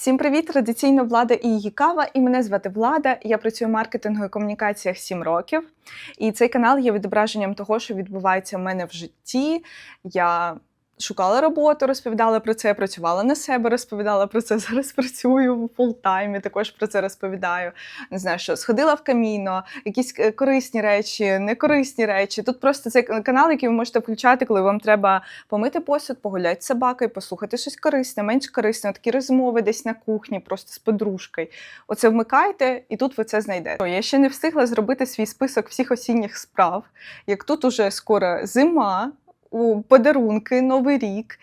Всім привіт! Традиційно влада і її кава. І мене звати Влада. Я працюю в маркетингу і комунікаціях 7 років. І цей канал є відображенням того, що відбувається в мене в житті. Я шукала роботу, розповідала про це, працювала на себе, розповідала про це. Зараз працюю в фултаймі, також про це розповідаю. Не знаю, що сходила в каміно, якісь е, корисні речі, некорисні речі. Тут просто цей канал, який ви можете включати, коли вам треба помити посуд, погуляти з собакою, послухати щось корисне, менш корисне, такі розмови десь на кухні, просто з подружкою. Оце вмикайте, і тут ви це знайдете. Я ще не встигла зробити свій список всіх осінніх справ. Як тут уже скоро зима. У подарунки, новий рік.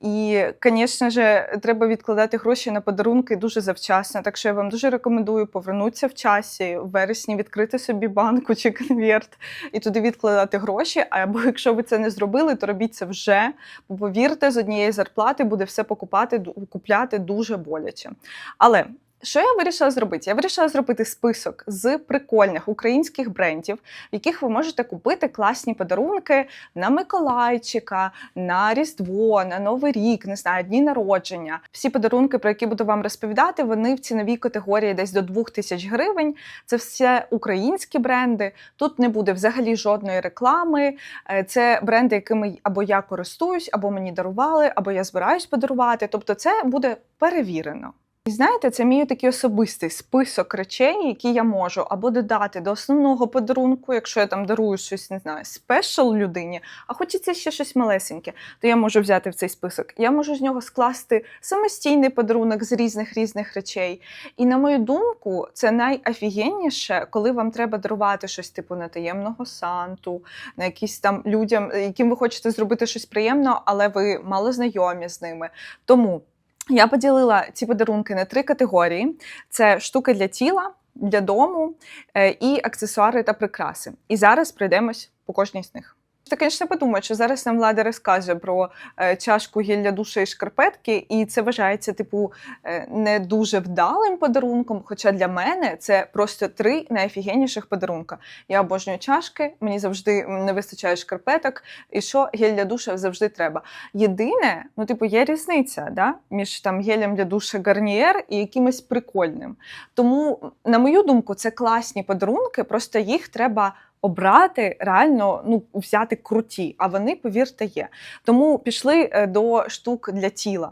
І, звісно ж, треба відкладати гроші на подарунки дуже завчасно. Так що я вам дуже рекомендую повернутися в часі, в вересні відкрити собі банку чи конверт і туди відкладати гроші. Або якщо ви це не зробили, то робіть це вже. Бо повірте, з однієї зарплати буде все покупати, купляти дуже боляче. Але що я вирішила зробити? Я вирішила зробити список з прикольних українських брендів, в яких ви можете купити класні подарунки на Миколайчика, на Різдво, на Новий рік, не знаю, дні народження. Всі подарунки, про які буду вам розповідати, вони в ціновій категорії десь до 2000 гривень. Це все українські бренди. Тут не буде взагалі жодної реклами. Е, Це бренди, якими або я користуюсь, або мені дарували, або я збираюсь подарувати. Тобто, це буде перевірено. Знаєте, це мій такий особистий список речей, які я можу або додати до основного подарунку, якщо я там дарую щось, не знаю, спешл людині, а хочеться ще щось малесеньке, то я можу взяти в цей список. Я можу з нього скласти самостійний подарунок з різних різних речей. І на мою думку, це найофігенніше, коли вам треба дарувати щось типу на таємного санту, на якісь там людям, яким ви хочете зробити щось приємно, але ви мало знайомі з ними. Тому. Я поділила ці подарунки на три категорії: це штуки для тіла, для дому е, і аксесуари та прикраси. І зараз пройдемось по кожній з них. Ти, звісно, подумають, що зараз нам влада розказує про е, чашку гілля душа і шкарпетки, і це вважається, типу, е, не дуже вдалим подарунком. Хоча для мене це просто три найофігенніших подарунка. Я обожнюю чашки, мені завжди не вистачає шкарпеток, і що гель душа завжди треба. Єдине, ну, типу, є різниця да? між там гелем для душа Гарнієр і якимось прикольним. Тому, на мою думку, це класні подарунки, просто їх треба. Обрати реально ну взяти круті, а вони, повірте, є. Тому пішли е, до штук для тіла.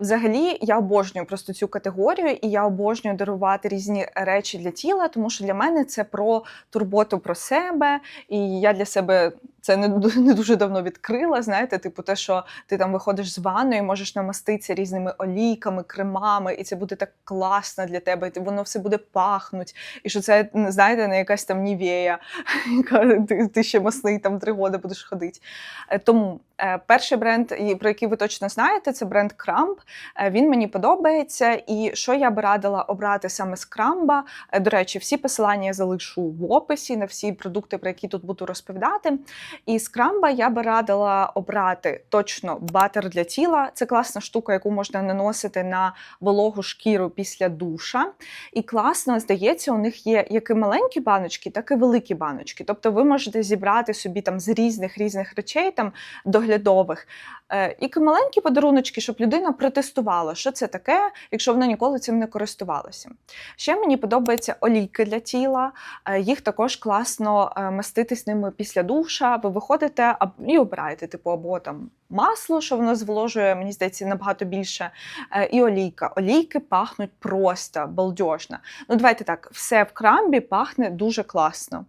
Взагалі, я обожнюю просто цю категорію, і я обожнюю дарувати різні речі для тіла, тому що для мене це про турботу про себе, і я для себе це не, дуже давно відкрила. Знаєте, типу, те, що ти там виходиш з ванної, можеш намаститися різними олійками, кремами, і це буде так класно для тебе. і Воно все буде пахнуть. І що це знаєте, не якась там нівея, яка ти, ти ще масний там три роки будеш ходити. Е, Тому перший бренд, про який ви точно знаєте, це бренд Крамп. Е, Він мені подобається. І що я би радила обрати саме з Крамба. Е, До речі, всі посилання я залишу в описі на всі продукти, про які тут буду розповідати. І з Крамба я би радила обрати точно батер для тіла. Це класна штука, яку можна наносити на вологу шкіру після душа. І класно, здається, у них є як і маленькі баночки, так і великі баночки. Тобто ви можете зібрати собі там з різних різних речей, там доглядових, е, як і маленькі подаруночки, щоб людина протестувала, що це таке, якщо вона ніколи цим не користувалася. Ще мені подобаються олійки для тіла. Е, Їх також класно е, маститись ними після душа. Ви виходите і обираєте, типу, або там масло, що воно зволожує, мені здається, набагато більше. е, І олійка. Олійки пахнуть просто балдежно. Ну, давайте так, все в крамбі пахне дуже класно.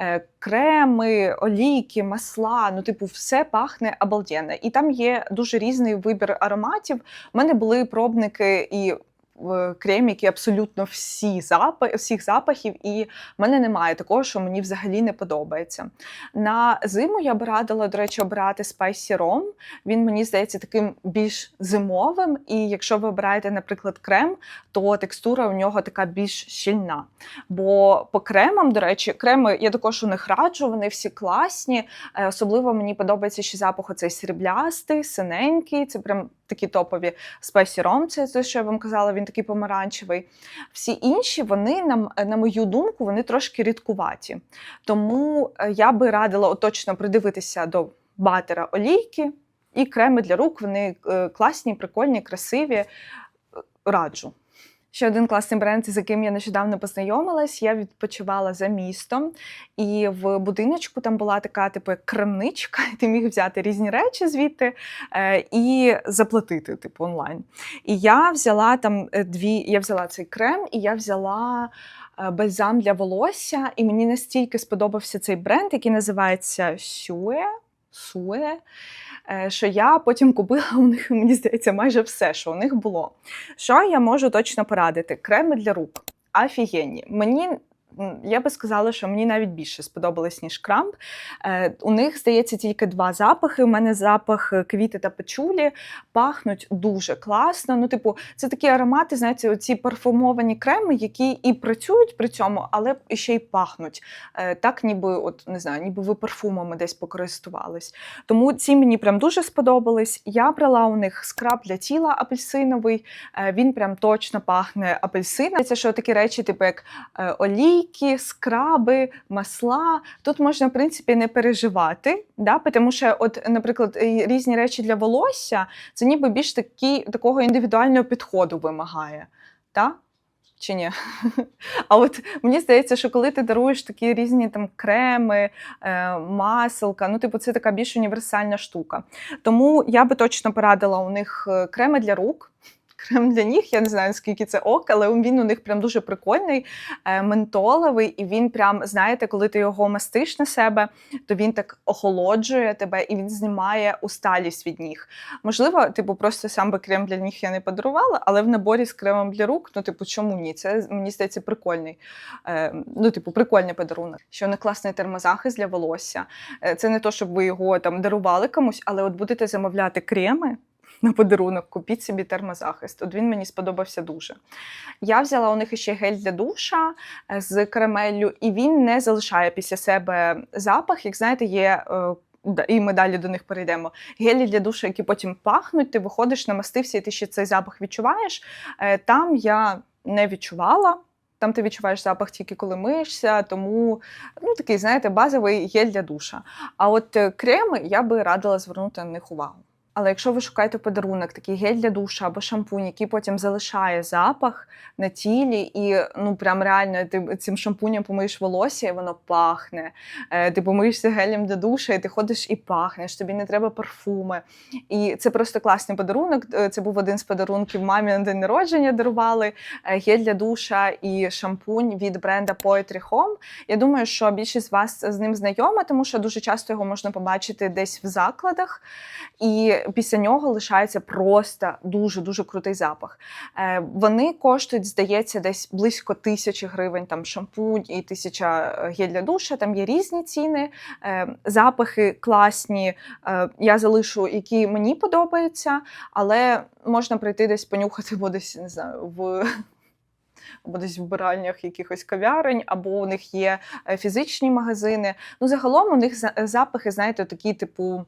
Е, Креми, олійки, масла, ну, типу, все пахне обалденно. І там є дуже різний вибір ароматів. У мене були пробники і. Е, Креміки абсолютно всі запах, всіх запахів, і в мене немає такого, що мені взагалі не подобається. На зиму я б радила, до речі, обирати Spicy Rom. Він мені здається таким більш зимовим. І якщо ви обираєте, наприклад, крем, то текстура у нього така більш щільна. Бо по кремам, до речі, креми я також у них раджу, вони всі класні. Е, Особливо мені подобається ще запах оцей сріблястий, синенький. Це прям такі топові Спесі Ром, це те, що я вам казала, він такий помаранчевий. Всі інші, вони, на, на мою думку, вони трошки рідкуваті. Тому е, я би радила оточно точно придивитися до батера олійки і креми для рук. Вони е, класні, прикольні, красиві. Е, Раджу. Ще один класний бренд, з яким я нещодавно познайомилась. Я відпочивала за містом, і в будиночку там була така, типу, крамничка, ти міг взяти різні речі звідти е, і заплатити, типу, онлайн. І я взяла там е, дві, я взяла цей крем, і я взяла. е, Бальзам для волосся, і мені настільки сподобався цей бренд, який називається Сюе. Суе, що я потім купила у них, мені здається, майже все, що у них було. Що я можу точно порадити? Креми для рук. Офігенні. Мені. Я би сказала, що мені навіть більше сподобалось, ніж крамп. Е, у них, здається, тільки два запахи. У мене запах е, квіти та печулі пахнуть дуже класно. Ну, типу, це такі аромати, знаєте, оці парфумовані креми, які і працюють при цьому, але ще й пахнуть. Е, так, ніби, от не знаю, ніби ви парфумами десь покористувались. Тому ці мені прям дуже сподобались. Я брала у них скраб для тіла апельсиновий. Він прям точно пахне апельсином. Це що такі речі, типу як е, олійки, скраби, масла. Тут можна, в принципі, не переживати, да? тому що, от, наприклад, різні речі для волосся це ніби більш такі, такого індивідуального підходу вимагає. Та? Чи ні? А от мені здається, що коли ти даруєш такі різні там креми, е, маселка, ну, типу, це така більш універсальна штука. Тому я би точно порадила у них е, креми для рук. Крем для ніг, я не знаю, скільки це ок, але він у них прям дуже прикольний, е, ментоловий, і він прям, знаєте, коли ти його мастиш на себе, то він так охолоджує тебе і він знімає усталість від ніг. Можливо, типу, просто сам би крем для ніг я не подарувала, але в наборі з кремом для рук, ну, типу, чому ні? Це мені здається прикольний. Е, ну, типу, прикольний подарунок. Що не класний термозахист для волосся. Е, це не то, щоб ви його там дарували комусь, але от будете замовляти креми. На подарунок купіть собі термозахист. От він мені сподобався дуже. Я взяла у них ще гель для душа е, з карамеллю, і він не залишає після себе запах. Як знаєте, є. е, І ми далі до них перейдемо. Гелі для душу, які потім пахнуть, ти виходиш, намастився, і ти ще цей запах відчуваєш. Е, Там я не відчувала. Там ти відчуваєш запах тільки коли миєшся, тому ну, такий, знаєте, базовий гель для душа. А от креми я би радила звернути на них увагу. Але якщо ви шукаєте подарунок, такий гель для душа або шампунь, який потім залишає запах на тілі, і ну прям реально ти цим шампунем помиєш волосся, і воно пахне. Е, Ти помиєшся гелем для душа, і ти ходиш і пахнеш, тобі не треба парфуми. І це просто класний подарунок. Е, Це був один з подарунків мамі на день народження. Дарували Е, гель для душа і шампунь від бренда Poetry Home. Я думаю, що більшість з вас з ним знайома, тому що дуже часто його можна побачити десь в закладах. І після нього лишається просто дуже дуже крутий запах. Е, Вони коштують, здається, десь близько тисячі гривень. Там шампунь і тисяча е, гель для душа. Там є різні ціни, Е, запахи класні. Я залишу, які мені подобаються, але можна прийти десь понюхати, бо десь не знаю, в. Або десь в вбиральнях якихось кав'ярень, або у них є фізичні магазини. Ну, загалом у них запахи, знаєте, такі, типу,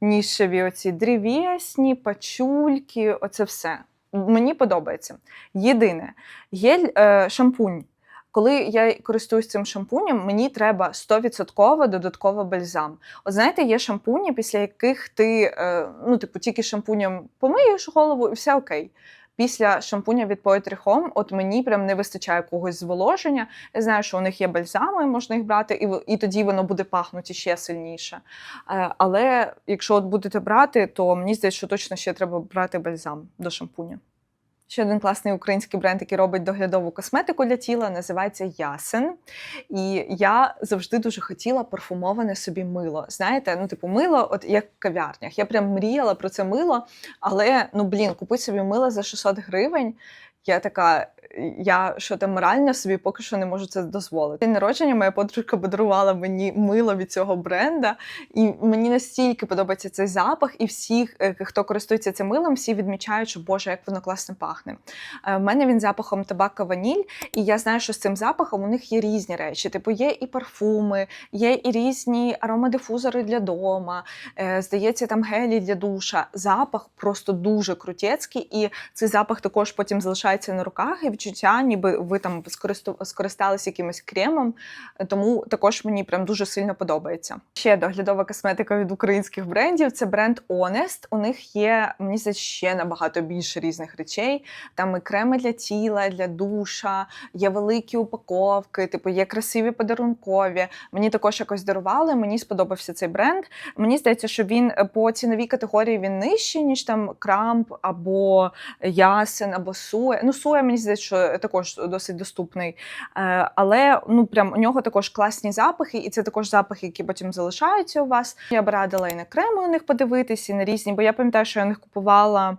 нішеві, оці древесні, пачульки, оце все. Мені подобається. Єдине, гель е, шампунь. Коли я користуюсь цим шампунем, мені треба 100% додатково бальзам. От знаєте, є шампуні, після яких ти е, ну, типу, тільки шампунем помиєш голову і все окей. Після шампуня від Poetry Home, от мені прям не вистачає когось зволоження. Я знаю, що у них є бальзами, можна їх брати, і, і тоді воно буде пахнути ще сильніше. Е, Але якщо от будете брати, то мені здається, що точно ще треба брати бальзам до шампуня. Ще один класний український бренд, який робить доглядову косметику для тіла, називається Ясен. І я завжди дуже хотіла парфумоване собі мило. Знаєте, ну типу мило, от як в кав'ярнях. Я прям мріяла про це мило, але ну блін, купити собі мило за 600 гривень. Я така, я що там морально собі поки що не можу це дозволити. День народження моя подружка подарувала мені мило від цього бренда, і мені настільки подобається цей запах, і всі, е, хто користується цим милом, всі відмічають, що Боже, як воно класно пахне. Е, В мене він запахом табака ваніль, і я знаю, що з цим запахом у них є різні речі. Типу, є і парфуми, є і різні аромадифузори для дома. е, Здається, там гелі для душа. Запах просто дуже крутецький, і цей запах також потім залишається відчувається на руках, і відчуття, ніби ви там скористалися якимось кремом, тому також мені прям дуже сильно подобається. Ще доглядова косметика від українських брендів це бренд Honest. У них є, мені здається, ще набагато більше різних речей. Там і креми для тіла, для душа, є великі упаковки, типу є красиві подарункові. Мені також якось дарували. Мені сподобався цей бренд. Мені здається, що він е, по ціновій категорії він нижчий, ніж там Крамп або Ясен, або Суе. Ну, Суе, мені здається, що також досить доступний. Е, Але ну прям у нього також класні запахи, і це також запахи, які потім залишаються у вас. Я б радила і на креми у них подивитися, і на різні, бо я пам'ятаю, що я у них купувала,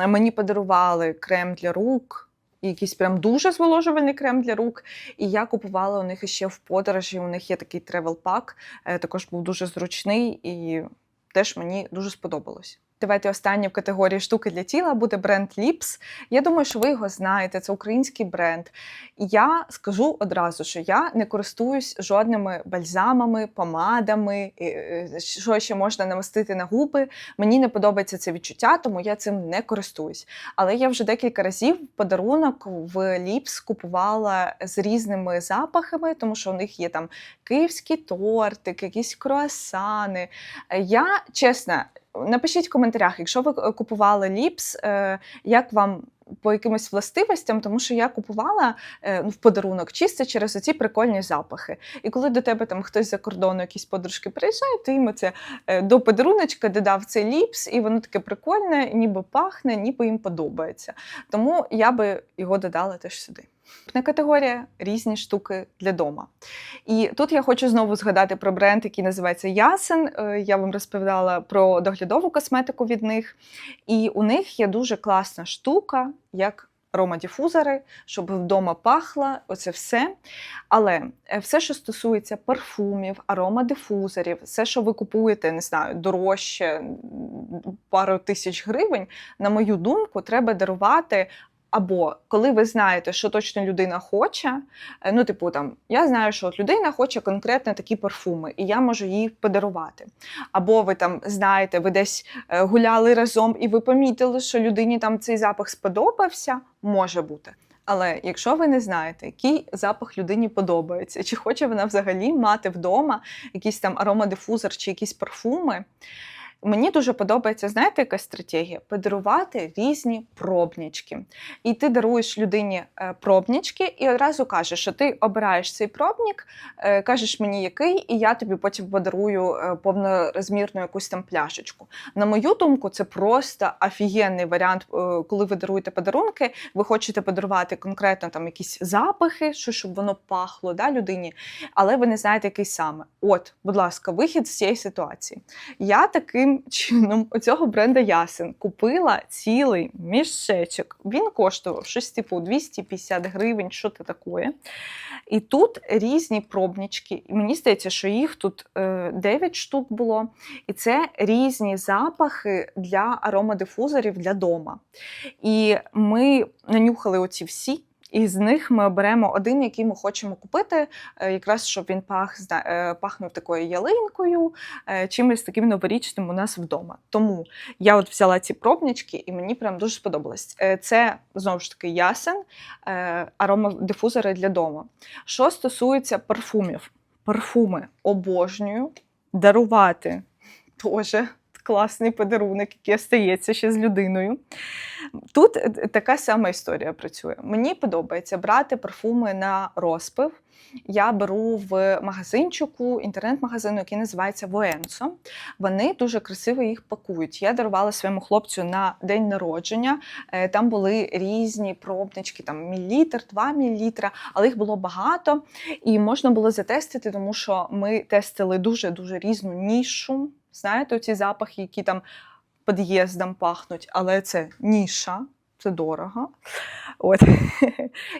е, мені подарували крем для рук. Якийсь прям дуже зволожувальний крем для рук. І я купувала у них ще в подорожі. У них є такий тревел пак, також був дуже зручний і теж мені дуже сподобалось. Давайте останнє в категорії штуки для тіла буде бренд Lips. Я думаю, що ви його знаєте, це український бренд. І я скажу одразу, що я не користуюсь жодними бальзамами, помадами, е, що ще можна намастити на губи. Мені не подобається це відчуття, тому я цим не користуюсь. Але я вже декілька разів подарунок в Lips купувала з різними запахами, тому що у них є там київський тортик, якісь круасани. Е, Я чесно. Напишіть в коментарях, якщо ви е, купували ліпс, е, як вам по якимось властивостям, тому що я купувала е, ну, в подарунок чисто через оці прикольні запахи. І коли до тебе там хтось за кордону, якісь подружки приїжджає, ти їм це до подаруночка додав цей ліпс, і воно таке прикольне, ніби пахне, ніби їм подобається. Тому я би його додала теж сюди. Наступна категорія різні штуки для дома. І тут я хочу знову згадати про бренд, який називається Ясен. Е, Я вам розповідала про доглядову косметику від них. І у них є дуже класна штука, як аромадіфузори, щоб вдома пахло, оце все. Але е, все, що стосується парфумів, аромадифузорів, все, що ви купуєте, не знаю, дорожче пару тисяч гривень, на мою думку, треба дарувати або коли ви знаєте, що точно людина хоче, е, ну, типу, там, я знаю, що от людина хоче конкретно такі парфуми, і я можу їй подарувати. Або ви там знаєте, ви десь е, гуляли разом, і ви помітили, що людині там цей запах сподобався, може бути. Але якщо ви не знаєте, який запах людині подобається, чи хоче вона взагалі мати вдома якийсь там аромадифузор чи якісь парфуми, Мені дуже подобається, знаєте, яка стратегія? Подарувати різні пробнічки. І ти даруєш людині е, пробнічки і одразу кажеш, що ти обираєш цей пробнік, е, кажеш мені який, і я тобі потім подарую е, повнорозмірну якусь там пляшечку. На мою думку, це просто офігенний варіант, коли ви даруєте подарунки, ви хочете подарувати конкретно там якісь запахи, що щоб воно пахло да, людині, але ви не знаєте, який саме. От, будь ласка, вихід з цієї ситуації. Я таким чином у цього бренда Ясен купила цілий мішечок. Він коштував щось типу 250 гривень, що це таке. І тут різні пробнички. І мені здається, що їх тут 9 штук було. І це різні запахи для аромадифузорів для дома. І ми нанюхали оці всі. І з них ми оберемо один, який ми хочемо купити, е, якраз щоб він пах, е, пахнув такою ялинкою, е, чимось таким новорічним у нас вдома. Тому я от взяла ці пробнички, і мені прям дуже сподобалось. Це знову ж таки ясен, аромадифузори для дому. Що стосується парфумів, парфуми обожнюю дарувати теж класний подарунок, який остається ще з людиною. Тут така сама історія працює. Мені подобається брати парфуми на розпив. Я беру в магазинчику, інтернет-магазину, який називається Военсо. Вони дуже красиво їх пакують. Я дарувала своєму хлопцю на день народження. Е, там були різні пробнички, там мілілітр, 2 мілілітра, але їх було багато і можна було затестити, тому що ми тестили дуже дуже різну нішу. Знаєте, ці запахи, які там під'їздом пахнуть, але це ніша, це дорого. От.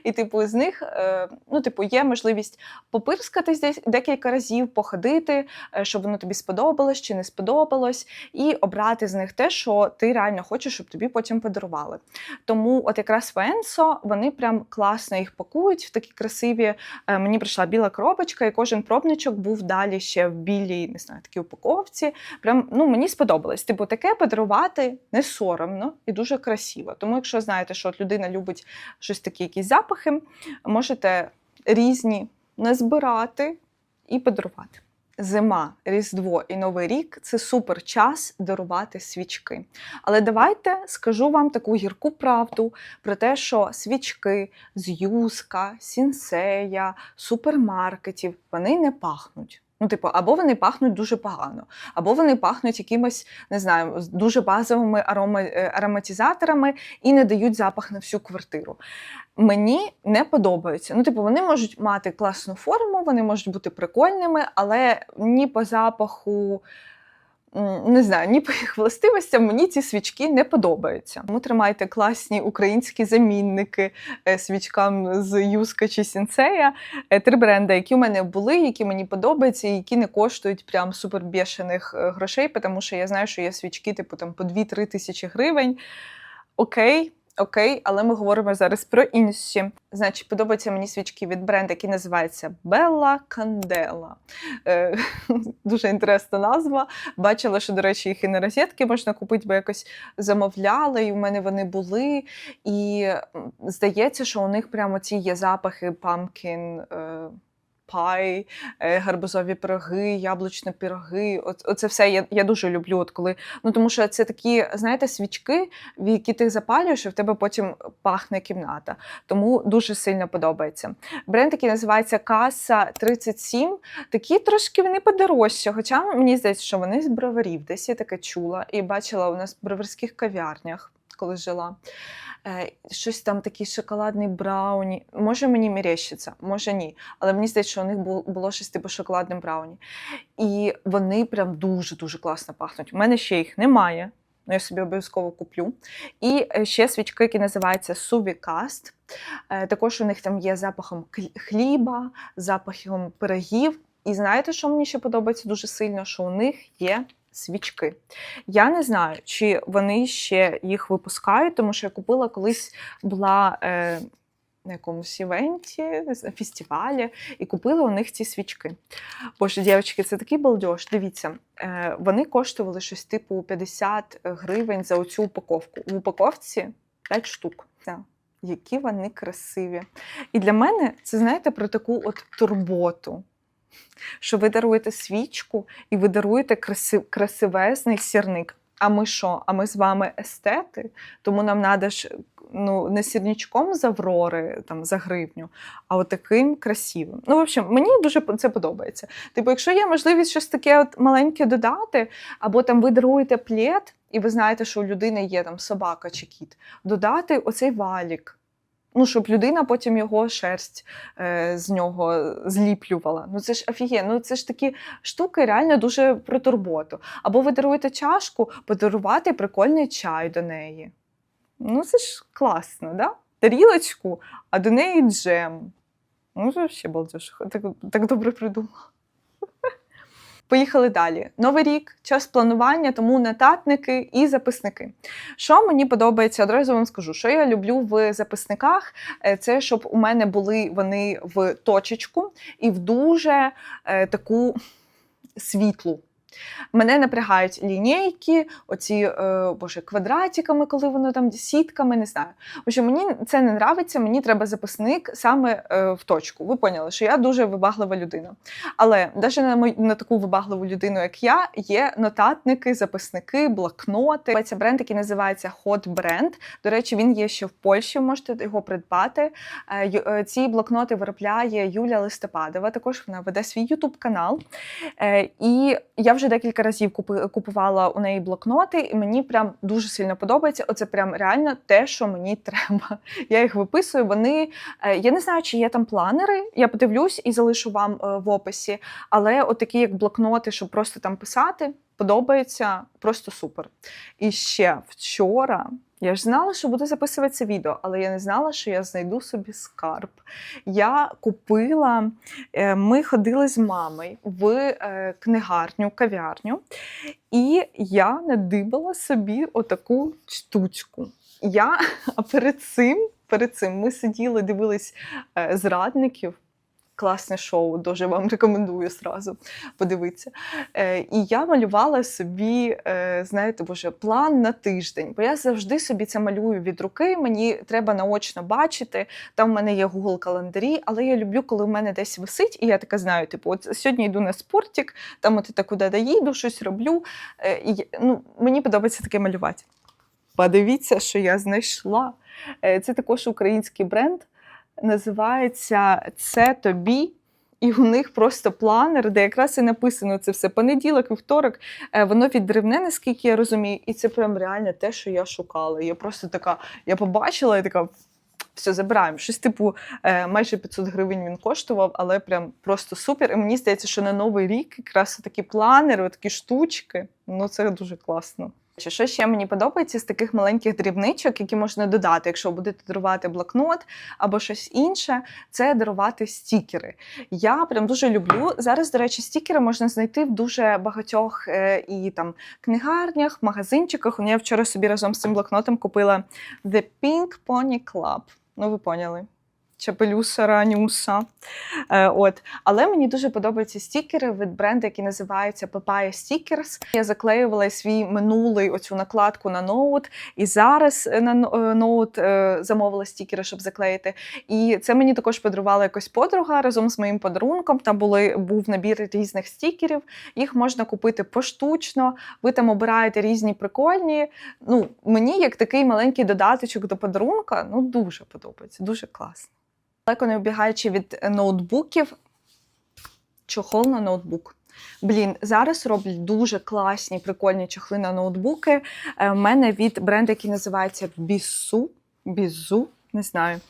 І, типу, з них е, ну, типу, є можливість попирскатись десь декілька разів, походити, е, щоб воно тобі сподобалось чи не сподобалось, і обрати з них те, що ти реально хочеш, щоб тобі потім подарували. Тому, от якраз Венсо, вони прям класно їх пакують в такі красиві. Е, мені прийшла біла коробочка, і кожен пробничок був далі ще в білій, не знаю, такій упаковці. Прям ну, мені сподобалось. Типу, таке подарувати не соромно і дуже красиво. Тому, якщо знаєте, що от людина любить щось такі, якісь запахи, можете різні назбирати і подарувати. Зима, Різдво і Новий рік це супер час дарувати свічки. Але давайте скажу вам таку гірку правду про те, що свічки з юска, сінсея, супермаркетів вони не пахнуть. Ну, типу, або вони пахнуть дуже погано, або вони пахнуть якимось, не знаю, дуже базовими арома, е, ароматизаторами і не дають запах на всю квартиру. Мені не подобається. Ну, типу, вони можуть мати класну форму, вони можуть бути прикольними, але ні по запаху, не знаю, ні по їх властивостям мені ці свічки не подобаються. Тому тримайте класні українські замінники е, свічкам з Юска чи Сінсея. Е, Три бренди, які у мене були, які мені подобаються, і які не коштують прям супербішених е, грошей, тому що я знаю, що є свічки, типу там по 2-3 тисячі гривень. Окей. Окей, але ми говоримо зараз про інші. Значить, подобаються мені свічки від бренду, який називається Bella Candela. Е, дуже інтересна назва. Бачила, що, до речі, їх і на розетки можна купити, бо якось замовляла, і у мене вони були. І здається, що у них прямо ці є запахи pumpkin, е, пай, е, гарбузові пироги, яблучні пироги. Оце все я, я дуже люблю. От коли, ну тому що це такі, знаєте, свічки, в які ти запалюєш, і в тебе потім пахне кімната. Тому дуже сильно подобається. Бренд, який називається Каса 37, такі трошки вони подорожчі. Хоча мені здається, що вони з броварів, десь я таке чула і бачила у нас в броварських кав'ярнях, коли жила. Е, Щось там такий шоколадний брауні. Може мені мерещиться, може ні. Але мені здається, що у них було щось типу шоколадне брауні. І вони прям дуже-дуже класно пахнуть. У мене ще їх немає. Ну, я собі обов'язково куплю. І е, ще свічки, які називаються Сувікаст. Також у них там є запахом хліба, запахом пирогів. І знаєте, що мені ще подобається дуже сильно? Що у них є свічки. Я не знаю, чи вони ще їх випускають, тому що я купила колись була. Е, на якомусь івенті, не фестивалі, і купила у них ці свічки. Боже, дівчатки, це такий балдеж. Дивіться, е, вони коштували щось типу 50 гривень за оцю упаковку. В упаковці 5 штук. Які вони красиві. І для мене це, знаєте, про таку от турботу. Що ви даруєте свічку і ви даруєте краси, красивезний сірник. А ми що? А ми з вами естети, тому нам треба ж ну, не сірничком з Аврори там, за гривню, а от таким красивим. Ну, в общем, мені дуже це подобається. Типу, якщо є можливість щось таке от маленьке додати, або там ви даруєте плед, і ви знаєте, що у людини є там собака чи кіт, додати оцей валік. Ну, щоб людина потім його шерсть е, з нього зліплювала. Ну це ж офігенно. Ну це ж такі штуки реально дуже про турботу. Або ви даруєте чашку, подарувати прикольний чай до неї. Ну, це ж класно, да? Тарілочку, а до неї джем. Ну, це взагалі балдеж. Так, так добре придумала. Поїхали далі. Новий рік, час планування, тому нотатники і записники. Що мені подобається, одразу вам скажу, що я люблю в записниках, е, це щоб у мене були вони в точечку і в дуже е, таку світлу. Мене напрягають лінійки, оці е, боже, квадратиками, коли воно там сітками, не знаю. Общем, мені це не нравиться, мені треба записник саме е, в точку. Ви поняли, що я дуже вибаглива людина. Але навіть на, мою, на таку вибагливу людину, як я, є нотатники, записники, блокноти. Це бренд, який називається Hot Brand. До речі, він є ще в Польщі, можете його придбати. Е, ці блокноти виробляє Юля Листопадова. Також вона веде свій Ютуб канал. І я вже декілька разів купувала у неї блокноти, і мені прям дуже сильно подобається. Оце прям реально те, що мені треба. Я їх виписую. Вони е, я не знаю, чи є там планери. Я подивлюсь і залишу вам е, в описі. Але отакі, такі як блокноти, щоб просто там писати, подобається просто супер. І ще вчора. Я ж знала, що буду записувати це відео, але я не знала, що я знайду собі скарб. Я купила, е, ми ходили з мамою в е, книгарню, кав'ярню, і я надибала собі отаку штучку. Я, перед цим, перед цим ми сиділи, дивились е, зрадників. Класне шоу, дуже вам рекомендую сразу подивитися. Е, і я малювала собі, е, знаєте, боже, план на тиждень, бо я завжди собі це малюю від руки. Мені треба наочно бачити. Там в мене є Google календарі, але я люблю, коли в мене десь висить, і я така знаю, типу, от сьогодні йду на спортик, там от я куди доїду, щось роблю. Е, і, ну, мені подобається таке малювати. Подивіться, що я знайшла. Е, Це також український бренд. Називається Це тобі. І у них просто планер, де якраз і написано це все понеділок, вівторок. Е, Воно відривне, наскільки я розумію, і це прям реально те, що я шукала. Я просто така, я побачила і така. Все, забираємо. Щось типу е, майже 500 гривень він коштував, але прям просто супер. І мені здається, що на новий рік якраз такі планери, такі штучки. Ну це дуже класно. Чи Що ще мені подобається з таких маленьких дрібничок, які можна додати, якщо будете дарувати блокнот або щось інше, це дарувати стікери. Я прям дуже люблю. Зараз, до речі, стікери можна знайти в дуже багатьох е, і там книгарнях, магазинчиках. Я вчора собі разом з цим блокнотом купила The Pink Pony Club. Ну, ви поняли. Чапелюса Ранюса. Е, от. Але мені дуже подобаються стікери від бренду, який називається Papaya Stickers. Я заклеювала свій минулий оцю накладку на ноут, і зараз е, на е, ноут е, замовила стікери, щоб заклеїти. І це мені також подарувала якось подруга разом з моїм подарунком. Там були, був набір різних стікерів. Їх можна купити поштучно. Ви там обираєте різні прикольні. Ну, мені як такий маленький додаточок до подарунка, ну дуже подобається, дуже класно. Далеко не обігаючи від е, ноутбуків, чохол на ноутбук. Блін, зараз роблять дуже класні, прикольні чохли на ноутбуки. Е, У мене від бренду, який називається Бісу. Бізу, не знаю.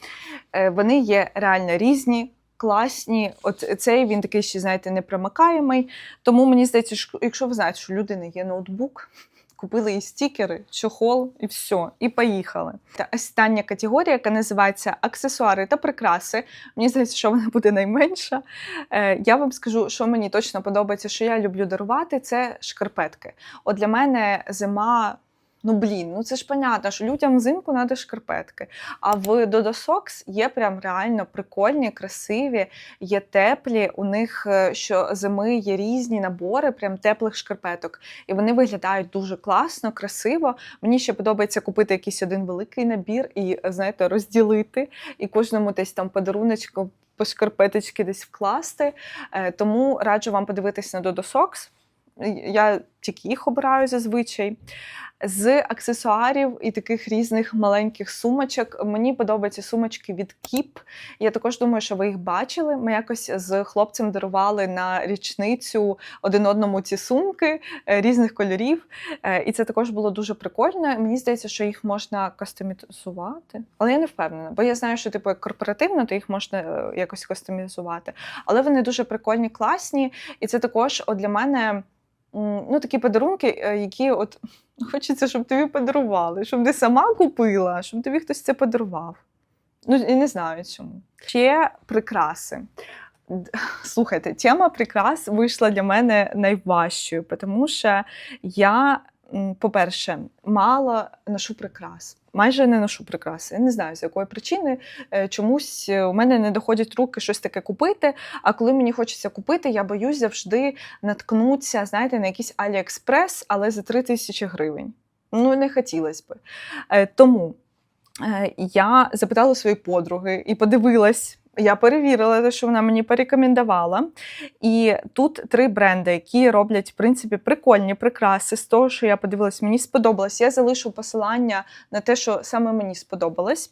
Е, Вони є реально різні, класні. От цей він такий ще, знаєте, непромикаємий. Тому мені здається, що якщо ви знаєте, що у людини є ноутбук, купили і стікери, чохол, і все, і поїхали. Та остання категорія, яка називається аксесуари та прикраси. Мені здається, що вона буде найменша. Е, Я вам скажу, що мені точно подобається, що я люблю дарувати, це шкарпетки. От для мене зима. Ну блін, ну це ж понятно, що людям взимку треба шкарпетки. А в Dodo Socks є прям реально прикольні, красиві, є теплі. У них е, що зими є різні набори, прям теплих шкарпеток. І вони виглядають дуже класно, красиво. Мені ще подобається купити якийсь один великий набір і, знаєте, розділити, і кожному десь там подаруночку по шкарпеточки десь вкласти. Е, Тому раджу вам подивитись на Dodo Socks. Я тільки їх обираю зазвичай. З аксесуарів і таких різних маленьких сумочок. Мені подобаються сумочки від Кіп. Я також думаю, що ви їх бачили. Ми якось з хлопцем дарували на річницю один одному ці сумки е, різних кольорів. Е, І це також було дуже прикольно. Мені здається, що їх можна кастомізувати. Але я не впевнена, бо я знаю, що типу як корпоративно, то їх можна е, якось кастомізувати. Але вони дуже прикольні, класні. І це також от для мене ну, такі подарунки, е, які от хочеться, щоб тобі подарували, щоб ти сама купила, щоб тобі хтось це подарував. Ну, і не знаю чому. Ще прикраси. Слухайте, тема прикрас вийшла для мене найважчою, тому що я, по-перше, мало ношу прикрас. Майже не ношу прикраси. Я не знаю, з якої причини. Е, Чомусь е, у мене не доходять руки щось таке купити. А коли мені хочеться купити, я боюсь завжди наткнутися, знаєте, на якийсь Аліекспрес, але за 3 тисячі гривень. Ну, не хотілося б. Е, Тому я запитала свої подруги і подивилась. Я перевірила те, що вона мені порекомендувала. І тут три бренди, які роблять, в принципі, прикольні прикраси. З того, що я подивилась, мені сподобалось. Я залишу посилання на те, що саме мені сподобалось.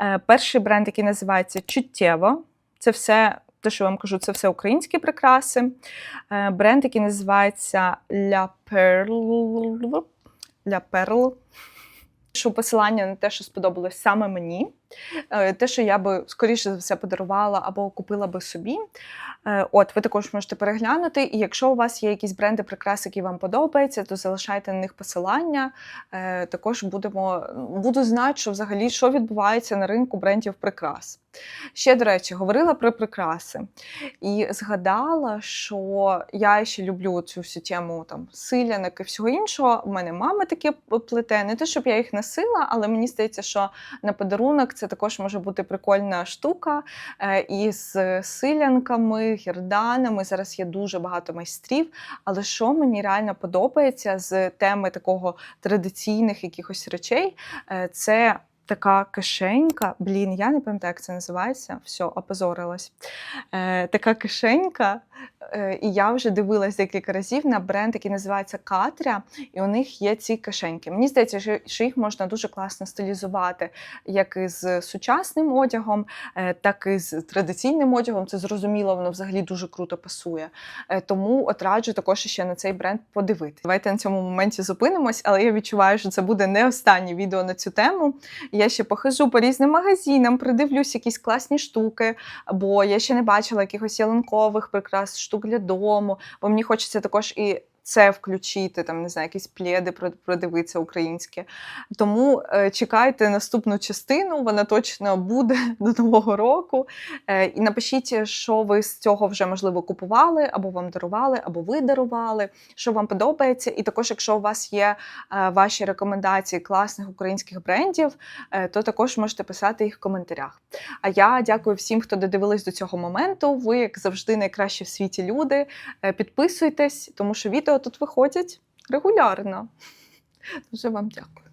Е, Перший бренд, який називається Чуттєво. Це все, те, що вам кажу, це все українські прикраси. Е, Бренд, який називається La Perle. La Perle. Що посилання на те, що сподобалось саме мені, те, що я би скоріше за все подарувала або купила би собі. Е, От, ви також можете переглянути. І якщо у вас є якісь бренди прикрас, які вам подобаються, то залишайте на них посилання. Е, Також будемо буду знати, що взагалі що відбувається на ринку брендів прикрас. Ще, до речі, говорила про прикраси і згадала, що я ще люблю цю всю тему там силянок і всього іншого. У мене мама таке плете. Не те, щоб я їх носила, але мені здається, що на подарунок це це також може бути прикольна штука е, із силянками, гірданами. Зараз є дуже багато майстрів. Але що мені реально подобається з теми такого традиційних якихось речей, е, це така кишенька. Блін, я не пам'ятаю, як це називається. Все, опозорилась. Е, така кишенька. Е, І я вже дивилась декілька разів на бренд, який називається Катря, і у них є ці кишеньки. Мені здається, що- їх можна дуже класно стилізувати як із сучасним одягом, е, так і з традиційним одягом. Це зрозуміло, воно взагалі дуже круто пасує. Е, Тому от раджу також ще на цей бренд подивитися. Давайте на цьому моменті зупинимось, але я відчуваю, що це буде не останнє відео на цю тему. Я ще похожу по різним магазинам, придивлюсь якісь класні штуки, бо я ще не бачила якихось ялинкових прикрас, штук для дому, бо мені хочеться також і. Це включити, там не знаю, якісь пледи про- продивитися українське. Тому е, чекайте наступну частину, вона точно буде до нового року. Е, і напишіть, що ви з цього вже можливо купували, або вам дарували, або ви дарували, що вам подобається. І також, якщо у вас є е, ваші рекомендації класних українських брендів, то також можете писати їх в коментарях. А я дякую всім, хто додивились до цього моменту. Ви, як завжди, найкращі в світі люди. Підписуйтесь, тому що тут виходять регулярно. Дуже вам дякую.